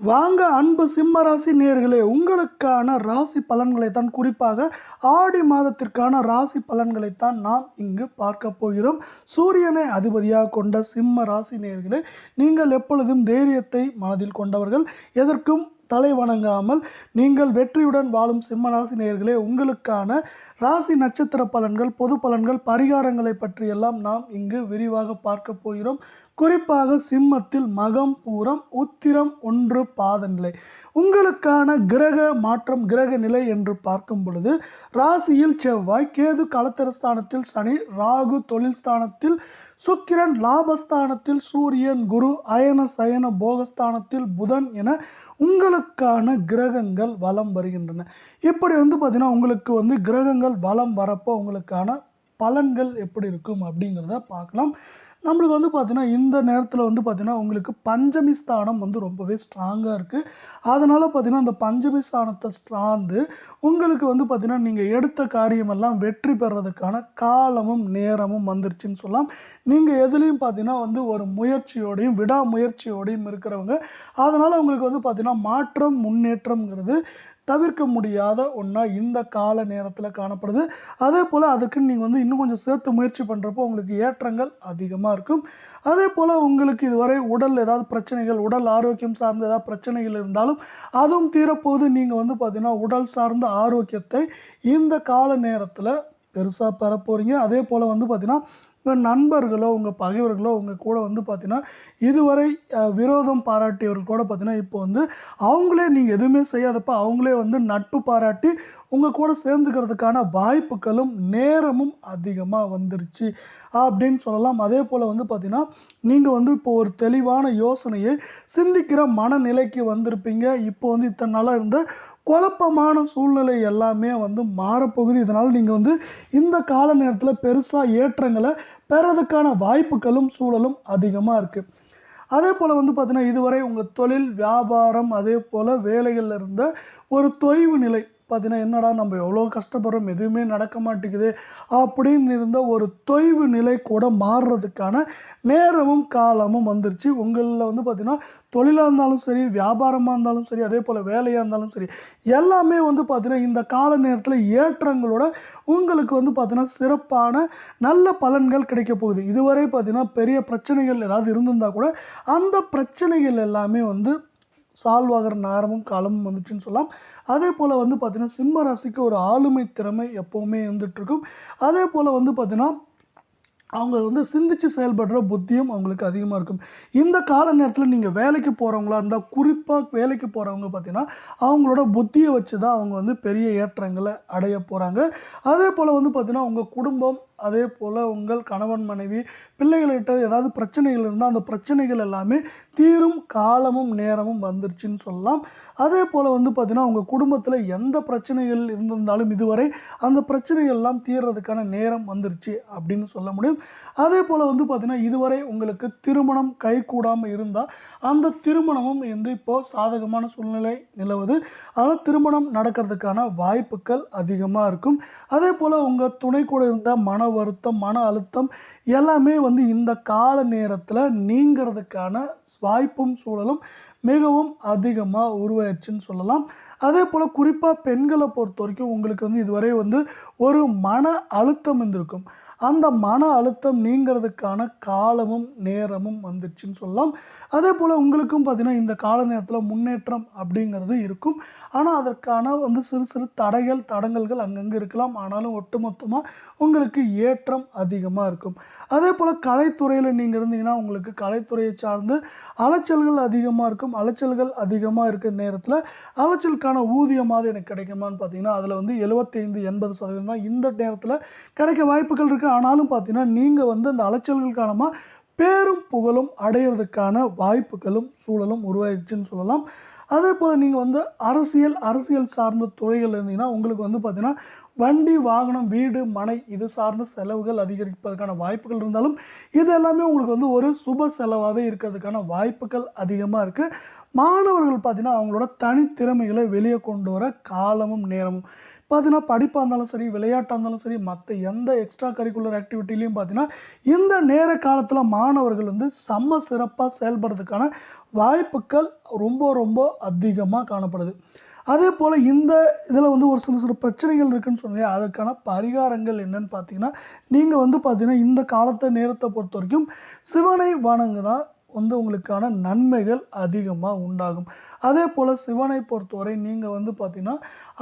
வாங்க அன்பு சிம்ம ராசி நேர்களே உங்களுக்கான ராசி பலன்களை தான் குறிப்பாக ஆடி மாதத்திற்கான ராசி பலன்களை தான் நாம் இங்கு பார்க்க போகிறோம். சூரியனை அதிபதியாக கொண்ட சிம்ம ராசி நேர்களே நீங்கள் எப்பொழுதும் தைரியத்தை மனதில் கொண்டவர்கள். எதற்கும் தலை வணங்காமல் நீங்கள் வெற்றியுடன் வாழும் சிம்ம ராசி நேயர்களே உங்களுக்கான ராசி நட்சத்திர பலன்கள் பொது பலன்கள் பரிகாரங்களை பற்றியெல்லாம் நாம் இங்கு விரிவாக பார்க்க போகிறோம். குறிப்பாக சிம்மத்தில் மகம் பூரம் உத்திரம் ஒன்று பாதநிலை. உங்களுக்கான கிரக மாற்றம் கிரக நிலை என்று பார்க்கும் பொழுது ராசியில் செவ்வாய் கேது களத்திரஸ்தானத்தில் சனி ராகு தொழில் ஸ்தானத்தில் சுக்கிரன் லாபஸ்தானத்தில் சூரியன் குரு அயன சயன போகஸ்தானத்தில் புதன் என உங்களுக்கான கிரகங்கள் வலம் வருகின்றன. இப்படி வந்து பார்த்தீங்கன்னா உங்களுக்கு வந்து கிரகங்கள் வலம் வரப்போ உங்களுக்கான பலன்கள் எப்படி இருக்கும் அப்படிங்கிறத பார்க்கலாம். நம்மளுக்கு வந்து பார்த்தீங்கன்னா இந்த நேரத்தில் வந்து பார்த்தீங்கன்னா உங்களுக்கு பஞ்சமி ஸ்தானம் வந்து ரொம்பவே ஸ்ட்ராங்காக இருக்குது அதனால் பார்த்தீங்கன்னா அந்த பஞ்சமி ஸ்தானத்தை சார்ந்து உங்களுக்கு வந்து பார்த்தீங்கன்னா நீங்கள் எடுத்த காரியமெல்லாம் வெற்றி பெறதுக்கான காலமும் நேரமும் வந்துருச்சுன்னு சொல்லலாம். நீங்கள் எதுலேயும் பார்த்தீங்கன்னா வந்து ஒரு முயற்சியோடையும் விடாமுயற்சியோடையும் இருக்கிறவங்க. அதனால் உங்களுக்கு வந்து பார்த்தீங்கன்னா மாற்றம் முன்னேற்றம்ங்கிறது தவிர்க்க முடியாத ஒன்றா இந்த கால நேரத்தில் காணப்படுது. அதே போல் அதுக்கு நீங்கள் வந்து இன்னும் கொஞ்சம் சேர்த்து முயற்சி பண்ணுறப்போ உங்களுக்கு ஏற்றங்கள் அதிகமாக இருக்கும். அதே போல் உங்களுக்கு இதுவரை உடல் ஏதாவது பிரச்சனைகள் உடல் ஆரோக்கியம் சார்ந்த ஏதாவது பிரச்சனைகள் இருந்தாலும் அதுவும் தீரப்போது நீங்கள் வந்து பார்த்தீங்கன்னா உடல் சார்ந்த ஆரோக்கியத்தை இந்த கால நேரத்தில் பெருசாக பெற போகிறீங்க அதே போல் வந்து பார்த்தீங்கன்னா உங்கள் நண்பர்களோ உங்கள் பகைவர்களோ உங்கள் கூட வந்து பார்த்தீங்கன்னா இதுவரை விரோதம் பாராட்டியவர்கள் கூட பார்த்தீங்கன்னா இப்போ வந்து அவங்களே நீங்கள் எதுவுமே செய்யாதப்ப அவங்களே வந்து நட்பு பாராட்டி உங்கள் கூட சேர்ந்துக்கிறதுக்கான வாய்ப்புகளும் நேரமும் அதிகமாக வந்துருச்சு அப்படின்னு சொல்லலாம். அதே போல் வந்து பார்த்தீங்கன்னா நீங்கள் வந்து இப்போ ஒரு தெளிவான யோசனையை சிந்திக்கிற மனநிலைக்கு வந்திருப்பீங்க. இப்போ வந்து இத்தனை நாளாக இருந்த குழப்பமான சூழ்நிலை எல்லாமே வந்து மாறப்போகுது இதனால் நீங்கள் வந்து இந்த கால நேரத்தில் பெருசாக ஏற்றங்களை பெறதுக்கான வாய்ப்புகளும் சூழலும் அதிகமாக இருக்குது அதே போல் வந்து பார்த்திங்கன்னா இதுவரை உங்கள் தொழில் வியாபாரம் அதே போல் வேலைகளில் இருந்த ஒரு தொய்வு நிலை பார்த்தீங்கன்னா என்னடா நம்ம எவ்வளோ கஷ்டப்படுறோம் எதுவுமே நடக்க மாட்டேங்குது அப்படின்னு இருந்த ஒரு தொய்வு நிலை கூட மாறுறதுக்கான நேரமும் காலமும் வந்துருச்சு. உங்களில் வந்து பார்த்திங்கன்னா தொழிலாக இருந்தாலும் சரி வியாபாரமாக இருந்தாலும் சரி அதே போல் வேலையாக இருந்தாலும் சரி எல்லாமே வந்து பார்த்திங்கன்னா இந்த கால நேரத்தில் ஏற்றங்களோட உங்களுக்கு வந்து பார்த்திங்கன்னா சிறப்பான நல்ல பலன்கள் கிடைக்க போகுது. இதுவரை பார்த்தீங்கன்னா பெரிய பிரச்சனைகள் ஏதாவது இருந்திருந்தால் கூட அந்த பிரச்சனைகள் எல்லாமே வந்து சால்வ் ஆகிற நேரமும் காலமும் வந்துச்சுன்னு சொல்லலாம். அதே போல் வந்து பார்த்தீங்கன்னா சிம்ம ராசிக்கு ஒரு ஆளுமை திறமை எப்போவுமே இருந்துட்டு இருக்கும் அதே போல் வந்து பார்த்தீங்கன்னா அவங்க வந்து சிந்திச்சு செயல்படுற புத்தியும் அவங்களுக்கு அதிகமாக இருக்கும். இந்த கால நேரத்தில் நீங்கள் வேலைக்கு போகிறவங்களா இருந்தால் குறிப்பாக வேலைக்கு போகிறவங்க பார்த்தீங்கன்னா அவங்களோட புத்தியை வச்சு தான் அவங்க வந்து பெரிய ஏற்றங்களை அடைய போகிறாங்க அதே போல் வந்து பார்த்திங்கன்னா உங்கள் குடும்பம் அதே போல் உங்கள் கணவன் மனைவி பிள்ளைகள்கிட்ட ஏதாவது பிரச்சனைகள் இருந்தால் அந்த பிரச்சனைகள் எல்லாமே தீரும் காலமும் நேரமும் வந்துருச்சுன்னு சொல்லலாம். அதே போல் வந்து பார்த்திங்கன்னா உங்கள் குடும்பத்தில் எந்த பிரச்சனைகள் இருந்திருந்தாலும் இதுவரை அந்த பிரச்சனைகள்லாம் தீர்றதுக்கான நேரம் வந்துருச்சு அப்படின்னு சொல்ல முடியும். அதே போல் வந்து பார்த்திங்கன்னா இதுவரை உங்களுக்கு திருமணம் கை கூடாமல் இருந்தால் அந்த திருமணமும் வந்து இப்போது சாதகமான சூழ்நிலை நிலவுது. அதனால் திருமணம் நடக்கிறதுக்கான வாய்ப்புகள் அதிகமாக இருக்கும். அதே போல் உங்கள் துணை கூட இருந்த மன வருத்தம் மன அழுத்தம் எல்லாமே வந்து இந்த கால நேரத்தில் நீங்கிறதுக்கான வாய்ப்பும் சூழலும் மிகவும் அதிகமாக உருவாயிடுச்சுன்னு சொல்லலாம். அதே போல் குறிப்பாக பெண்களை பொறுத்த வரைக்கும் உங்களுக்கு வந்து இதுவரை வந்து ஒரு மன அழுத்தம் இருந்திருக்கும். அந்த மன அழுத்தம் நீங்கிறதுக்கான காலமும் நேரமும் வந்துடுச்சுன்னு சொல்லலாம். அதே போல் உங்களுக்கும் பார்த்தீங்கன்னா இந்த கால நேரத்தில் முன்னேற்றம் அப்படிங்கிறது இருக்கும். ஆனால் அதற்கான வந்து சிறு சிறு தடைகள் தடங்கல்கள் அங்கங்கே இருக்கலாம். ஆனாலும் ஒட்டுமொத்தமாக உங்களுக்கு ஏற்றம் அதிகமாக இருக்கும். அதே போல் கலைத்துறையில் நீங்கள் இருந்தீங்கன்னா உங்களுக்கு கலைத்துறையை சார்ந்து அலைச்சல்கள் அதிகமாக இருக்கும். அலைச்சல்கள் அதிகமாக இருக்கிற நேரத்தில் அலைச்சலுக்கான ஊதியமாவது எனக்கு கிடைக்குமான்னு பார்த்தீங்கன்னா அதில் வந்து எழுபத்தைந்து எண்பது சதவீதம் தான் இந்த நேரத்தில் கிடைக்க வாய்ப்புகள் இருக்குது ஆனாலும் பார்த்தீங்கன்னா நீங்கள் வந்து அந்த அலைச்சல்கள் காரணமாக பேரும் புகழும் அடையிறதுக்கான வாய்ப்புகளும் சூழலும் உருவாயிருச்சுன்னு சொல்லலாம். அதே போல் நீங்கள் வந்து அரசியல் அரசியல் சார்ந்த துறைகள் இருந்தீங்கன்னா உங்களுக்கு வந்து பார்த்தீங்கன்னா வண்டி வாகனம் வீடு மனை இது சார்ந்த செலவுகள் அதிகரிப்பதற்கான வாய்ப்புகள் இருந்தாலும் இது எல்லாமே உங்களுக்கு வந்து ஒரு சுப செலவாகவே இருக்கிறதுக்கான வாய்ப்புகள் அதிகமாக இருக்குது மாணவர்கள் பார்த்திங்கன்னா அவங்களோட தனித்திறமைகளை வெளியே கொண்டு வர காலமும் நேரமும். பார்த்தீங்கன்னா படிப்பாக இருந்தாலும் சரி விளையாட்டாக இருந்தாலும் சரி மற்ற எந்த எக்ஸ்ட்ரா கரிக்குலர் ஆக்டிவிட்டிலையும் பார்த்தீங்கன்னா இந்த நேர காலத்தில் மாணவர்கள் வந்து செம்ம சிறப்பாக செயல்படுறதுக்கான வாய்ப்புகள் ரொம்ப ரொம்ப அதிகமாக காணப்படுது. அதே போல் இந்த இதில் வந்து ஒரு சில சில பிரச்சனைகள் இருக்குதுன்னு சொன்னீங்க அதற்கான பரிகாரங்கள் என்னன்னு பார்த்தீங்கன்னா நீங்கள் வந்து பார்த்தீங்கன்னா இந்த காலத்தை நேரத்தை பொறுத்த வரைக்கும் சிவனை வணங்கினா வந்து உங்களுக்கான நன்மைகள் அதிகமாக உண்டாகும். அதே போல் சிவனை பொறுத்தவரை நீங்கள் வந்து பார்த்தீங்கன்னா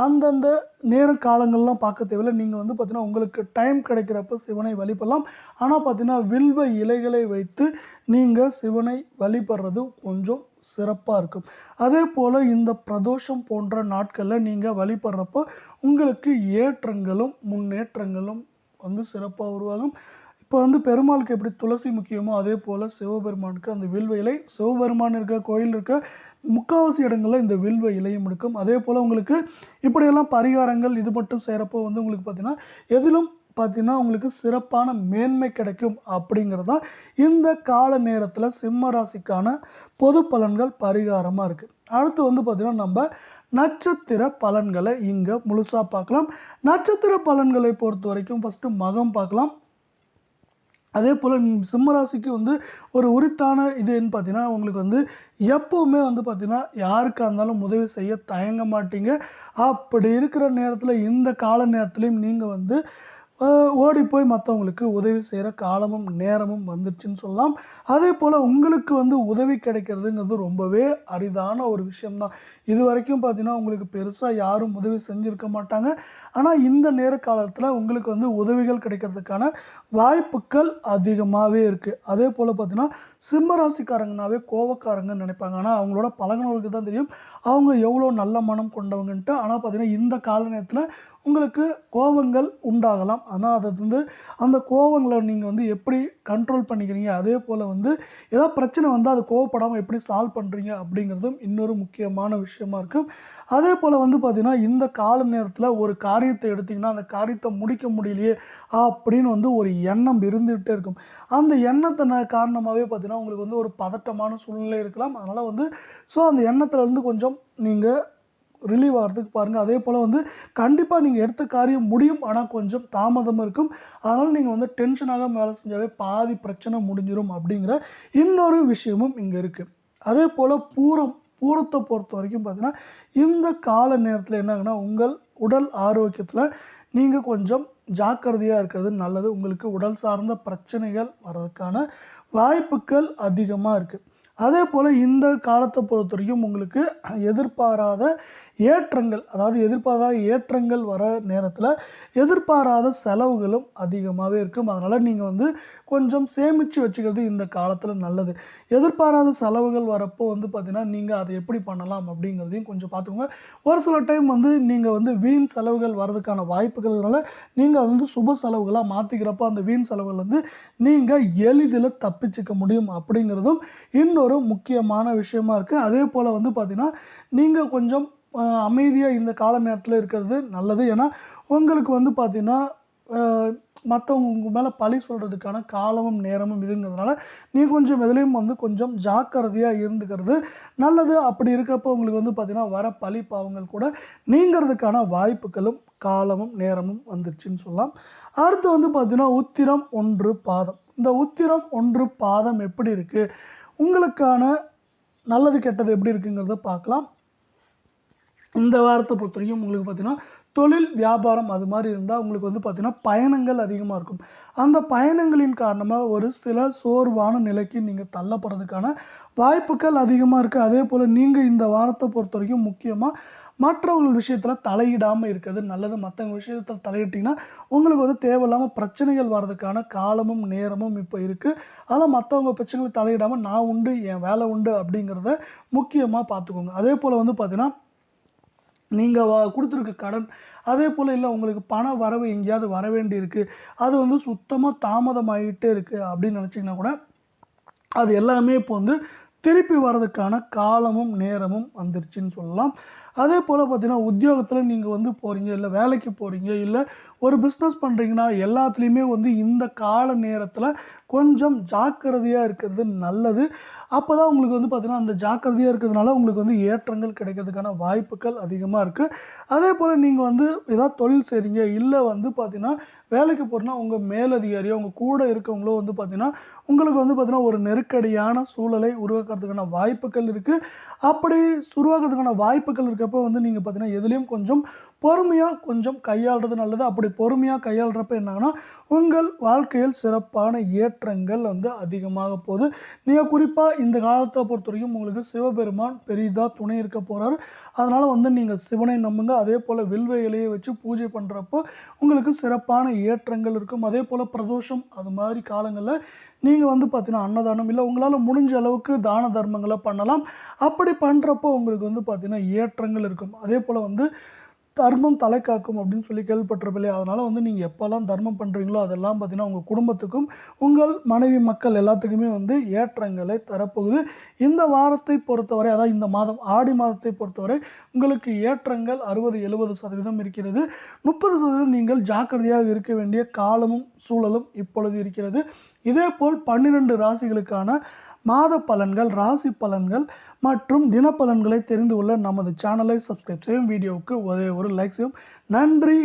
அந்தந்த நேர காலங்கள்லாம் பார்க்க தேவையில்லை. நீங்கள் வந்து பார்த்தீங்கன்னா உங்களுக்கு டைம் கிடைக்கிறப்ப சிவனை வழிபடலாம். ஆனால் பார்த்தீங்கன்னா வில்வ இலைகளை வைத்து நீங்கள் சிவனை வழிபடுறது கொஞ்சம் சிறப்பாக இருக்கும். அதே போல் இந்த பிரதோஷம் போன்ற நாட்களில் நீங்கள் வழிபடுறப்போ உங்களுக்கு ஏற்றங்களும் முன்னேற்றங்களும் வந்து சிறப்பாக உருவாகும். இப்போ வந்து பெருமாளுக்கு எப்படி துளசி முக்கியமோ அதே போல் சிவபெருமானுக்கு அந்த வில்வ இலை சிவபெருமான் இருக்க கோயில் இருக்க முக்காவாசி இடங்களில் இந்த வில்வ இலையும் இருக்கும். அதே போல் உங்களுக்கு இப்படியெல்லாம் பரிகாரங்கள் இது மட்டும் செய்கிறப்போ வந்து உங்களுக்கு பார்த்திங்கன்னா எதிலும் பார்த்தீங்கன்னா உங்களுக்கு சிறப்பான மேன்மை கிடைக்கும் அப்படிங்கிறது தான் இந்த கால நேரத்தில் சிம்ம ராசிக்கான பொது பலன்கள் பரிகாரமாக இருக்குது அடுத்து வந்து பார்த்தீங்கன்னா நம்ம நட்சத்திர பலன்களை இங்கே முழுசாக பார்க்கலாம். நட்சத்திர பலன்களை பொறுத்த வரைக்கும் ஃபஸ்ட்டு மகம் பார்க்கலாம். அதே போல் சிம்மராசிக்கு வந்து ஒரு உரித்தான இதுன்னு பார்த்தீங்கன்னா உங்களுக்கு வந்து எப்போவுமே வந்து பார்த்தீங்கன்னா யாருக்காக இருந்தாலும் உதவி செய்ய தயங்க மாட்டீங்க. அப்படி இருக்கிற நேரத்தில் இந்த கால நேரத்துலையும் நீங்கள் வந்து ஓடி போய் மற்றவங்களுக்கு உதவி செய்கிற காலமும் நேரமும் வந்துருச்சுன்னு சொல்லலாம். அதே போல் உங்களுக்கு வந்து உதவி கிடைக்கிறதுங்கிறது ரொம்பவே அரிதான ஒரு விஷயம்தான். இது வரைக்கும் பார்த்தீங்கன்னா உங்களுக்கு பெருசாக யாரும் உதவி செஞ்சுருக்க மாட்டாங்க. ஆனால் இந்த நேர காலத்தில் உங்களுக்கு வந்து உதவிகள் கிடைக்கிறதுக்கான வாய்ப்புகள் அதிகமாகவே இருக்குது அதே போல் பார்த்தீங்கன்னா சிம்மராசிக்காரங்கனாவே கோவக்காரங்கன்னு நினைப்பாங்க. ஆனால் அவங்களோட பழகினவர்களுக்கு தான் தெரியும். அவங்க எவ்வளோ நல்ல மனம் கொண்டவங்கன்ட்டு. ஆனால் பார்த்தீங்கன்னா இந்த கால நேரத்தில் உங்களுக்கு கோபங்கள் உண்டாகலாம். ஆனால் அதை வந்து அந்த கோபங்களை நீங்கள் வந்து எப்படி கண்ட்ரோல் பண்ணிக்கிறீங்க? அதே போல் வந்து ஏதாவது பிரச்சனை வந்தால் அது கோவப்படாமல் எப்படி சால்வ் பண்ணுறீங்க அப்படிங்கிறதும் இன்னொரு முக்கியமான விஷயமா இருக்கும். அதே போல் வந்து பார்த்திங்கன்னா இந்த கால நேரத்தில் ஒரு காரியத்தை எடுத்திங்கன்னா அந்த காரியத்தை முடிக்க முடியலையே அப்படின்னு வந்து ஒரு எண்ணம் இருந்துகிட்டே இருக்கும். அந்த எண்ணத்தை காரணமாகவே பார்த்தீங்கன்னா உங்களுக்கு வந்து ஒரு பதட்டமான சூழ்நிலை இருக்கலாம். அதனால் வந்து ஸோ அந்த எண்ணத்துலேருந்து கொஞ்சம் நீங்கள் ரிலீவ் ஆகிறதுக்கு பாருங்கள் அதே போல் வந்து கண்டிப்பாக நீங்கள் எடுத்த காரியம் முடியும். ஆனால் கொஞ்சம் தாமதம் இருக்கும். அதனால் நீங்கள் வந்து டென்ஷனாக வேலை செஞ்சாவே பாதி பிரச்சனை முடிஞ்சிடும் அப்படிங்கிற இன்னொரு விஷயமும் இங்கே இருக்குது அதே போல் பூரம் பூரத்தை பொறுத்த வரைக்கும் பார்த்தீங்கன்னா இந்த கால நேரத்தில் என்ன உங்கள் உடல் ஆரோக்கியத்தில் நீங்கள் கொஞ்சம் ஜாக்கிரதையாக இருக்கிறது நல்லது. உங்களுக்கு உடல் சார்ந்த பிரச்சனைகள் வர்றதுக்கான வாய்ப்புகள் அதிகமாக இருக்குது அதே போல் இந்த காலத்தை பொறுத்த வரைக்கும் உங்களுக்கு எதிர்பாராத ஏற்றங்கள் அதாவது எதிர்பாராத ஏற்றங்கள் வர நேரத்தில் எதிர்பாராத செலவுகளும் அதிகமாகவே இருக்கும். அதனால் நீங்கள் வந்து கொஞ்சம் சேமித்து வச்சுக்கிறது இந்த காலத்தில் நல்லது. எதிர்பாராத செலவுகள் வரப்போ வந்து பார்த்திங்கன்னா நீங்கள் அதை எப்படி பண்ணலாம் அப்படிங்கிறதையும் கொஞ்சம் பார்த்துக்கோங்க ஒரு சில டைம் வந்து நீங்கள் வந்து வீண் செலவுகள் வர்றதுக்கான வாய்ப்புகள்னால நீங்கள் அது வந்து சுப செலவுகளாக மாற்றிக்கிறப்போ அந்த வீண் செலவுகள் வந்து நீங்கள் எளிதில் தப்பிச்சுக்க முடியும் அப்படிங்கிறதும் இன்னொரு முக்கியமான விஷயமா இருக்குது அதே போல் வந்து பார்த்திங்கன்னா நீங்கள் கொஞ்சம் அமைதியாக இந்த கால நேரத்தில் இருக்கிறது நல்லது. ஏன்னா உங்களுக்கு வந்து பார்த்தீங்கன்னா மற்றவங்க உங்கள் மேலே பழி சொல்கிறதுக்கான காலமும் நேரமும் இதுங்கிறதுனால நீ கொஞ்சம் எதுலேயும் வந்து கொஞ்சம் ஜாக்கிரதையாக இருந்துக்கிறது நல்லது. அப்படி இருக்கப்போ உங்களுக்கு வந்து பார்த்தீங்கன்னா வர பழி பாவங்கள் கூட நீங்கிறதுக்கான வாய்ப்புகளும் காலமும் நேரமும் வந்துருச்சுன்னு சொல்லலாம். அடுத்து வந்து பார்த்தீங்கன்னா உத்திரம் ஒன்று பாதம். இந்த உத்திரம் ஒன்று பாதம் எப்படி இருக்குது உங்களுக்கான நல்லது கெட்டது எப்படி இருக்குங்கிறத பார்க்கலாம் இந்த வாரத்தை பொறுத்த வரைக்கும் உங்களுக்கு பார்த்தீங்கன்னா தொழில் வியாபாரம் அது மாதிரி இருந்தால் உங்களுக்கு வந்து பார்த்திங்கன்னா பயணங்கள் அதிகமாக இருக்கும். அந்த பயணங்களின் காரணமாக ஒரு சில சோர்வான நிலைக்கு நீங்கள் தள்ளப்படுறதுக்கான வாய்ப்புகள் அதிகமாக இருக்குது அதே போல் நீங்கள் இந்த வாரத்தை பொறுத்த வரைக்கும் முக்கியமாக மற்றவங்க விஷயத்தில் தலையிடாமல் இருக்கிறது நல்லது. மற்றவங்க விஷயத்தில் தலையிட்டிங்கன்னா உங்களுக்கு வந்து தேவையில்லாமல் பிரச்சனைகள் வர்றதுக்கான காலமும் நேரமும் இப்போ இருக்குது அதனால் மற்றவங்க பிரச்சனைகளை தலையிடாமல் நான் உண்டு என் வேலை உண்டு அப்படிங்கிறத முக்கியமாக பார்த்துக்கோங்க. அதே போல் வந்து பார்த்திங்கன்னா நீங்கள் கொடுத்துருக்க கடன் அதே போல் இல்லை உங்களுக்கு பண வரவு எங்கேயாவது வர வேண்டியிருக்கு. அது வந்து சுத்தமாக தாமதமாகிட்டே இருக்குது அப்படின்னு நினச்சிங்கன்னா கூட அது எல்லாமே இப்போ வந்து திருப்பி வர்றதுக்கான காலமும் நேரமும் வந்துருச்சுன்னு சொல்லலாம். அதே போல் பார்த்தீங்கன்னா உத்தியோகத்தில் நீங்கள் வந்து போகிறீங்க இல்லை வேலைக்கு போகிறீங்க இல்லை ஒரு பிஸ்னஸ் பண்ணுறீங்கன்னா எல்லாத்துலேயுமே வந்து இந்த கால நேரத்தில் கொஞ்சம் ஜாக்கிரதையாக இருக்கிறது நல்லது. அப்போ தான் உங்களுக்கு வந்து பார்த்திங்கன்னா அந்த ஜாக்கிரதையாக இருக்கிறதுனால உங்களுக்கு வந்து ஏற்றங்கள் கிடைக்கிறதுக்கான வாய்ப்புகள் அதிகமாக இருக்குது அதே போல் நீங்கள் வந்து ஏதாவது தொழில் செய்கிறீங்க இல்லை வந்து பார்த்தீங்கன்னா வேலைக்கு போகிறனா உங்கள் மேலதிகாரியோ உங்கள் கூட இருக்கவங்களோ வந்து பார்த்தீங்கன்னா உங்களுக்கு வந்து பார்த்திங்கன்னா ஒரு நெருக்கடியான சூழலை உருவாக்குறதுக்கான வாய்ப்புகள் இருக்குது அப்படி உருவாகிறதுக்கான வாய்ப்புகள் இருக்கப்போ வந்து நீங்கள் பார்த்தீங்கன்னா எதுலேயும் கொஞ்சம் பொறுமையாக கொஞ்சம் கையாளுறது நல்லது. அப்படி பொறுமையாக கையாளுறப்ப என்னாங்கன்னா உங்கள் வாழ்க்கையில் சிறப்பான ஏற்றங்கள் வந்து அதிகமாக போகுது. நீங்கள் குறிப்பாக இந்த காலத்தை பொறுத்த வரைக்கும் உங்களுக்கு சிவபெருமான் பெரிதாக துணை இருக்க போகிறாரு அதனால் வந்து நீங்கள் சிவனை நம்புங்க. அதே போல் வில்வ இலையை வச்சு பூஜை பண்ணுறப்போ உங்களுக்கு சிறப்பான ஏற்றங்கள் இருக்கும். அதே போல் பிரதோஷம் அது மாதிரி காலங்களில் நீங்கள் வந்து பார்த்தீங்கன்னா அன்னதானம் இல்லை உங்களால் முடிஞ்ச அளவுக்கு தான தர்மங்களை பண்ணலாம். அப்படி பண்ணுறப்போ உங்களுக்கு வந்து பார்த்திங்கன்னா ஏற்றங்கள் இருக்கும். அதே போல் வந்து தர்மம் தலை காக்கும் அப்படின்னு சொல்லி கேள்விப்பட்டிருப்பில்லையா அதனால் வந்து நீங்கள் எப்போல்லாம் தர்மம் பண்ணுறீங்களோ அதெல்லாம் பார்த்தீங்கன்னா உங்கள் குடும்பத்துக்கும் உங்கள் மனைவி மக்கள் எல்லாத்துக்குமே வந்து ஏற்றங்களை தரப்போகுது. இந்த வாரத்தை பொறுத்தவரை அதாவது இந்த மாதம் ஆடி மாதத்தை பொறுத்தவரை உங்களுக்கு ஏற்றங்கள் அறுபது எழுபது சதவீதம் இருக்கிறது. முப்பது சதவீதம் நீங்கள் ஜாக்கிரதையாக இருக்க வேண்டிய காலமும் சூழலும் இப்பொழுது இருக்கிறது. இதே போல் பன்னிரண்டு ராசிகளுக்கான மாத பலன்கள் ராசி பலன்கள் மற்றும் தினப்பலன்களை தெரிந்து கொள்ள நமது சேனலை சப்ஸ்கிரைப் செய்யும் வீடியோவுக்கு ஒரே ஒரு லைக் செய்யும். நன்றி